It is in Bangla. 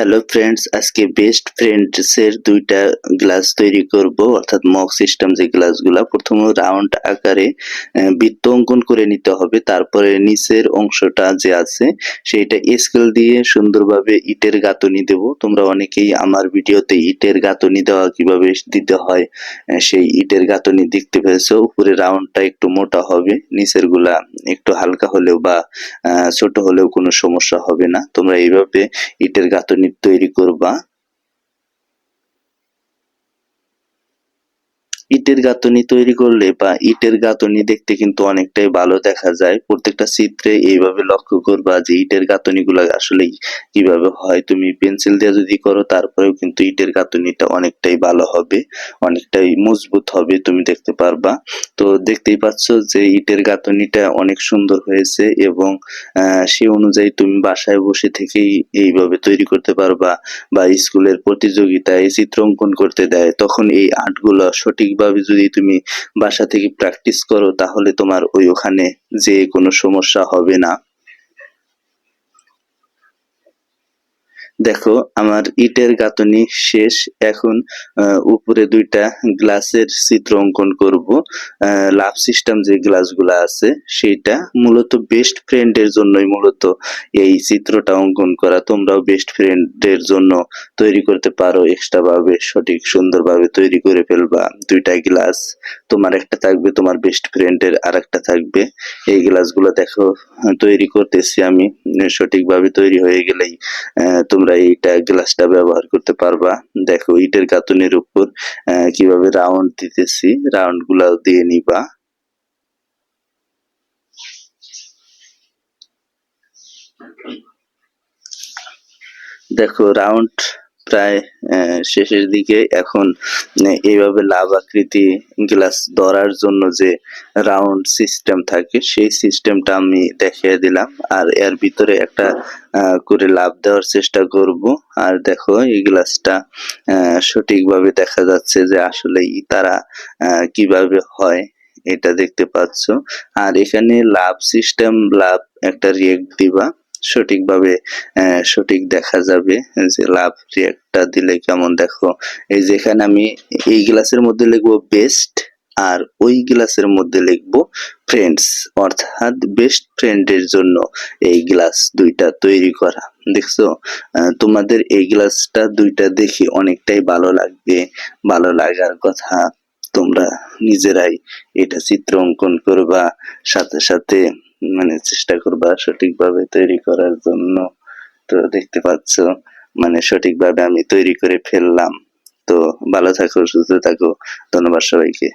হ্যালো ফ্রেন্ডস আজকে বেস্ট ফ্রেন্ডস এর দুইটা গ্লাস তৈরি করব। অর্থাৎ মক সিস্টেম যে গ্লাসগুলা প্রথমে রাউন্ড আকারে বৃত্ত অঙ্কন করে নিতে হবে। তারপরে নিচের অংশটা যে আছে, সেইটা স্কেল দিয়ে সুন্দরভাবে ইটের গাঁথনি দেব। তোমরা অনেকেই আমার ভিডিওতে ইটের গাঁথনি দেওয়া কীভাবে দিতে হয় সেই ইটের গাঁথনি দেখতে পেয়েছ। উপরে রাউন্ডটা একটু মোটা হবে। নিচেরগুলা একটু হালকা হলেও বা ছোট হলেও কোনো সমস্যা হবে না। তোমরা এইভাবে ইটের গাঁথনি তৈরি করবা। ইটের গাঁথনি তৈরি করলে বা ইটের গাঁথনি দেখতে কিন্তু অনেকটাই ভালো দেখা যায়। প্রত্যেকটা চিত্রে এইভাবে লক্ষ্য করবা যে ইটের গাঁথনি গুলা আসলে কীভাবে হয়। তুমি পেন্সিল দিয়ে যদি করো, তারপরেও কিন্তু ইটের গাঁথনিটা অনেকটাই ভালো হবে, অনেকটাই মজবুত হবে, তুমি দেখতে পারবা। তো দেখতেই পাচ্ছ যে ইটের গাঁথনিটা অনেক সুন্দর হয়েছে এবং সে অনুযায়ী তুমি বাসায় বসে থেকেই এইভাবে তৈরি করতে পারবা বা স্কুলের প্রতিযোগিতায় চিত্র অঙ্কন করতে দেয়, তখন এই আর্টগুলো সঠিকভাবে যদি তুমি বাসা থেকে প্র্যাকটিস করো, তাহলে তোমার ওই ওখানে যে কোনো সমস্যা হবে না। দেখো আমার ইটের গাঁথনি শেষ। এখন উপরে দুইটা গ্লাসের চিত্র অঙ্কন করব। লাভ সিস্টেম যে গ্লাসগুলো আছে সেটা মূলত বেস্ট ফ্রেন্ডের জন্যই মূলত এই চিত্রটা অঙ্কন করা। তোমরাও বেস্ট ফ্রেন্ডের জন্য তৈরি করতে পারো এক্সট্রা ভাবে সঠিক সুন্দরভাবে তৈরি করে ফেলবা। দুইটা গ্লাস তোমার একটা থাকবে তোমার বেস্ট ফ্রেন্ডের আর একটা থাকবে। এই গ্লাসগুলো দেখো তৈরি করতেছি আমি সঠিকভাবে তৈরি হয়ে গেলেই আহ, তোমরা এইটা গ্লাসটা ব্যবহার করতে পারবা। দেখো, ইটের কাতুনের উপর কীভাবে রাউন্ড দিতেছি রাউন্ডগুলা দিয়ে নিবা। দেখো রাউন্ড প্রায় শেষের দিকে এখন এইভাবে লাভ আকৃতি গ্লাস ধরার জন্য যে রাউন্ড সিস্টেম থাকে, সেই সিস্টেমটা আমি দেখিয়ে দিলাম। আর এর ভিতরে একটা করে লাভ দেওয়ার চেষ্টা করব। আর দেখো, এই গ্লাসটা সঠিকভাবে দেখা যাচ্ছে যে আসলেই তারা কীভাবে হয়, এটা দেখতে পাচ্ছ। আর এখানে লাভ সিস্টেম লাভ একটা রিয়েক্ট দিবা। সঠিকভাবে সঠিক দেখা যাবে যে লাভ রিয়েক্টটা দিলে কেমন। দেখো, এই যে এখানে আমি এই গ্লাসের মধ্যে লিখব বেস্ট আর ওই গ্লাসের মধ্যে লিখব ফ্রেন্ডস, অর্থাৎ বেস্ট ফ্রেন্ডের জন্য এই গ্লাস দুইটা তৈরি করা। দেখছ? তোমাদের এই গ্লাসটা দুইটা দেখে অনেকটাই ভালো লাগবে, ভালো লাগার কথা। তোমরা নিজেরাই এটা চিত্র অঙ্কন করবা, সাথে সাথে মানে চেষ্টা করবা সঠিকভাবে তৈরি করার জন্য। তো দেখতে পাচ্ছ মানে সঠিকভাবে আমি তৈরি করে ফেললাম। তো ভালো থাকো, সুস্থ থাকো। ধন্যবাদ সবাইকে।